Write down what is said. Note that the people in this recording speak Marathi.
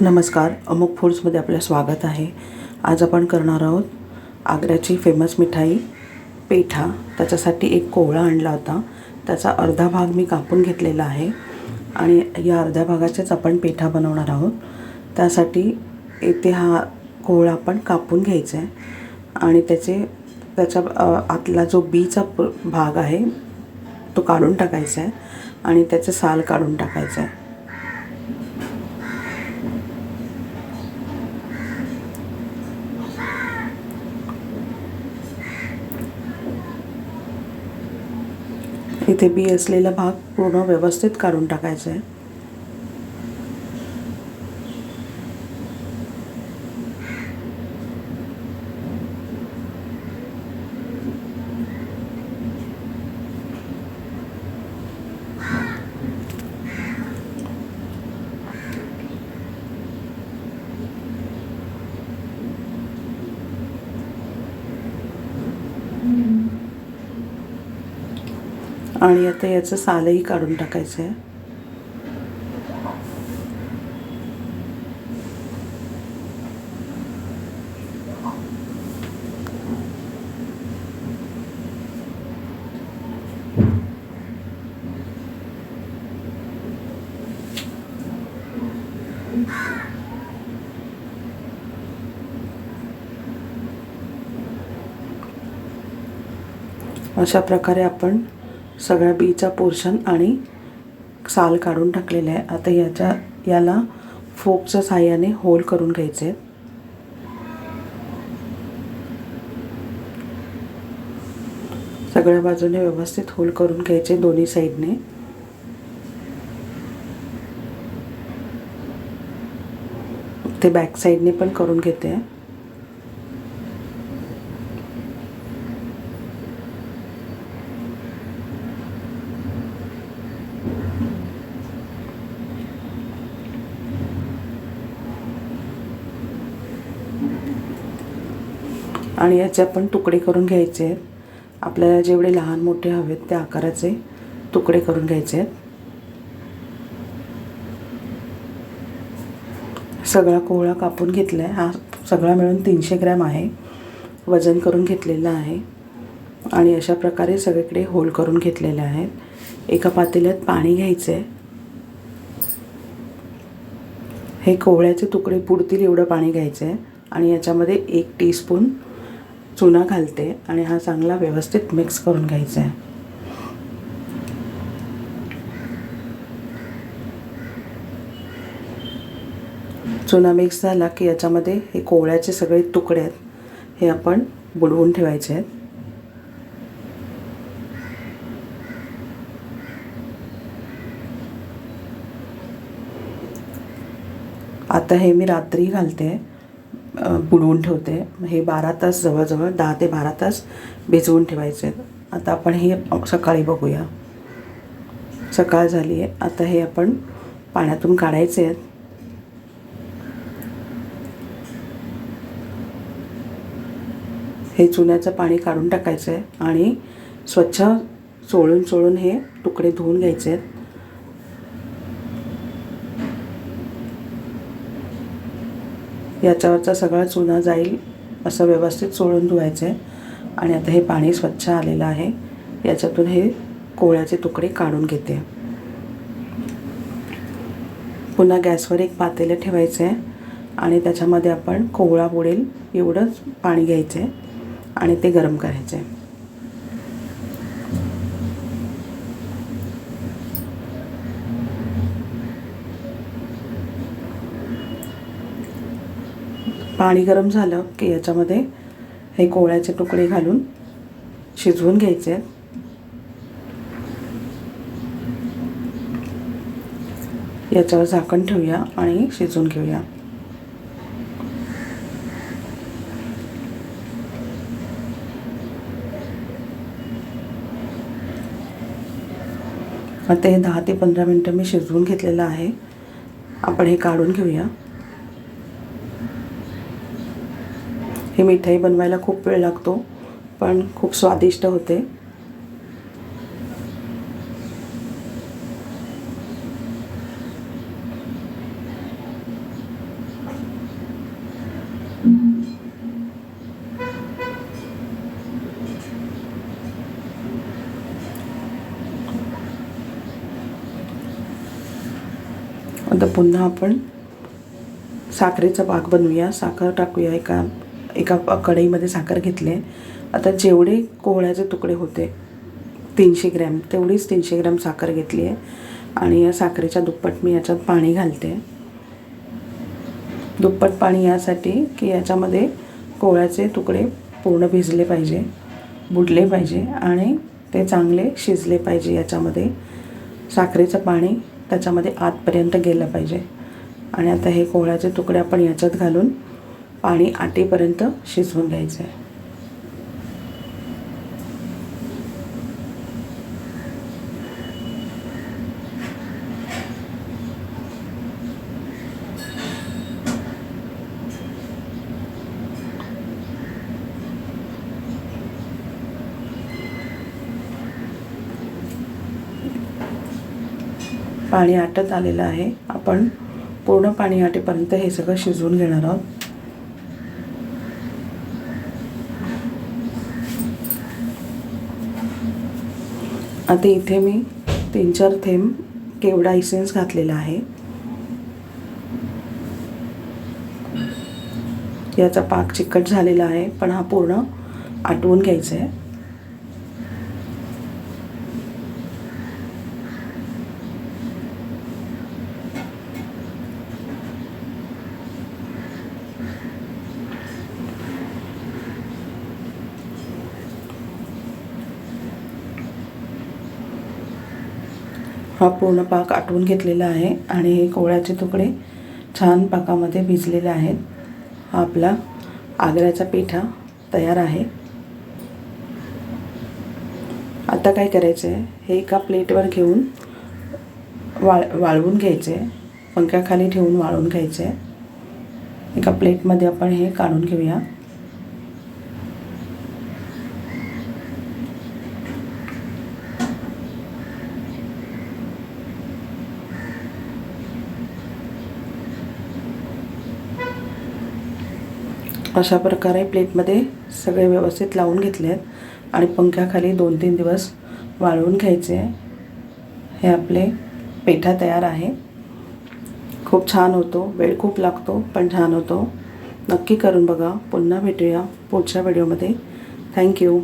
नमस्कार अमुक फूड्समध्ये आपलं स्वागत आहे. आज आपण करणार आहोत आग्र्याची फेमस मिठाई पेठा. त्याच्यासाठी एक कोवळा आणला होता. त्याचा अर्धा भाग मी कापून घेतलेला आहे. आणि या अर्ध्या भागाचेच आपण पेठा बनवणार आहोत. त्यासाठी येथे हा कोवळा आपण कापून घ्यायचा आहे. आणि त्याचे त्याच्या आतला जो बीचा प भाग आहे तो काढून टाकायचा आहे. आणि त्याचं साल काढून टाकायचं आहे. इथे बी असलेला भाग पूर्ण व्यवस्थित काढून टाकायचा आहे. आणि आता याचं सालही काढून टाकायचं आहे अशा प्रकारे आपण सगळ्या बीचा पोर्शन आणि साल काढून टाकलेलं आहे. आता याच्या याला फोकच्या साह्याने होल करून घ्यायचे सगळ्या बाजूने व्यवस्थित होल करून घ्यायचे दोन्ही साईडने. ते बॅक साईडने पण करून घेते. आणि याचे आपण तुकडे करून घ्यायचे आहेत. आपल्याला जेवढे लहान मोठे हवेत त्या आकाराचे तुकडे करून घ्यायचे आहेत. सगळा कोहळा कापून घेतला आहे हा सगळा मिळून तीनशे ग्रॅम आहे. वजन करून घेतलेलं आहे. आणि अशा प्रकारे सगळीकडे होल करून घेतलेले आहेत. एका पातेल्यात पाणी घ्यायचं आहे हे कोहळ्याचे तुकडे पुडतील एवढं पाणी घ्यायचं आहे आणि याच्यामध्ये एक टीस्पून चुना घालते आणि हा चांगला व्यवस्थित मिक्स करून घ्यायचा आहे. चुना मिक्स झाला की याच्यामध्ये हे कोवळ्याचे सगळे तुकडे आहेत हे आपण बुडवून ठेवायचे आहेत. आता हे मी रात्री घालते. बुडवून ठेवते. हे बारा तास जवळजवळ दहा ते बारा तास भिजवून ठेवायचे. आहेत आता आपण हे सकाळी बघूया. सकाळ झाली आहे. आता हे आपण पाण्यातून काढायचे आहेत. हे चुन्याचं पाणी काढून टाकायचं आहे आणि स्वच्छ चोळून चोळून हे तुकडे धुवून घ्यायचे आहेत. याच्यावरचा सगळा चुना जाईल असं व्यवस्थित सोडून धुवायचं आहे. आणि आता हे पाणी स्वच्छ आलेलं आहे. याच्यातून हे कोळ्याचे तुकडे काढून घेते. पुन्हा गॅसवर एक पातेलं ठेवायचं आहे. आणि त्याच्यामध्ये आपण कोवळा बुडेल एवढंच पाणी घ्यायचं आहे. आणि ते गरम करायचं आहे. पाणी गरम झालं की याच्यामध्ये हे कोवळ्याचे तुकडे घालून शिजवून घ्यायचे. आहेत याच्यावर झाकण ठेवूया आणि शिजवून घेऊया. आता हे दहा ते पंधरा मिनटं मी शिजवून घेतलेलं आहे. आपण हे काढून घेऊया. ही मिठाई बनवायला खूप वेळ लागतो पण खूप स्वादिष्ट होते. आता पुन्हा आपण साखरेचा भाग बनवूया. साखर टाकूया एका एका कढईमध्ये साखर घेतली आहे. आता जेवढे कोहळ्याचे तुकडे होते तीनशे ग्रॅम तेवढीच तीनशे ग्रॅम साखर घेतली आहे. आणि या साखरेच्या दुप्पट मी याच्यात पाणी घालते. दुप्पट पाणी यासाठी की याच्यामध्ये कोहळ्याचे तुकडे पूर्ण भिजले पाहिजे बुडले पाहिजे आणि ते चांगले शिजले पाहिजे याच्यामध्ये. साखरेचं पाणी त्याच्यामध्ये आतपर्यंत गेलं पाहिजे. आणि आता हे कोहळ्याचे तुकडे आपण याच्यात घालून पाणी आटेपर्यंत शिजवून घ्यायचं आहे पाणी आटत आलेलं आहे. आपण पूर्ण पाणी आटेपर्यंत हे सगळं शिजवून घेणार आहोत. आता इथे मी तीन चार थेंब केवडा इसेन्स घातलेला आहे. याचा पाक चिकट झालेला आहे पण हा पूर्ण आटवून घ्यायचा आहे. हा पूर्ण पाक आटवून घेतलेला आहे आणि हे कोवळ्याचे तुकडे छान पाकामध्ये भिजलेले आहेत. हा आपला आग्र्याचा पेठा तयार आहे. आता काय करायचं आहे हे एका प्लेटवर घेऊन वाळ वाळवून घ्यायचे पंख्याखाली ठेवून वाळून घ्यायचे एका प्लेटमध्ये आपण हे काढून घेऊया. अशा प्रकारे प्लेटमध्ये सगळे व्यवस्थित लावून घेतले आहेत आणि पंख्याखाली दोन तीन दिवस वाळवून घ्यायचे हे आपले पेठा तयार आहे. खूप छान होतो वेळ खूप लागतो पण छान होतो. नक्की करून बघा. पुन्हा भेटूया पुढच्या व्हिडिओमध्ये. थँक्यू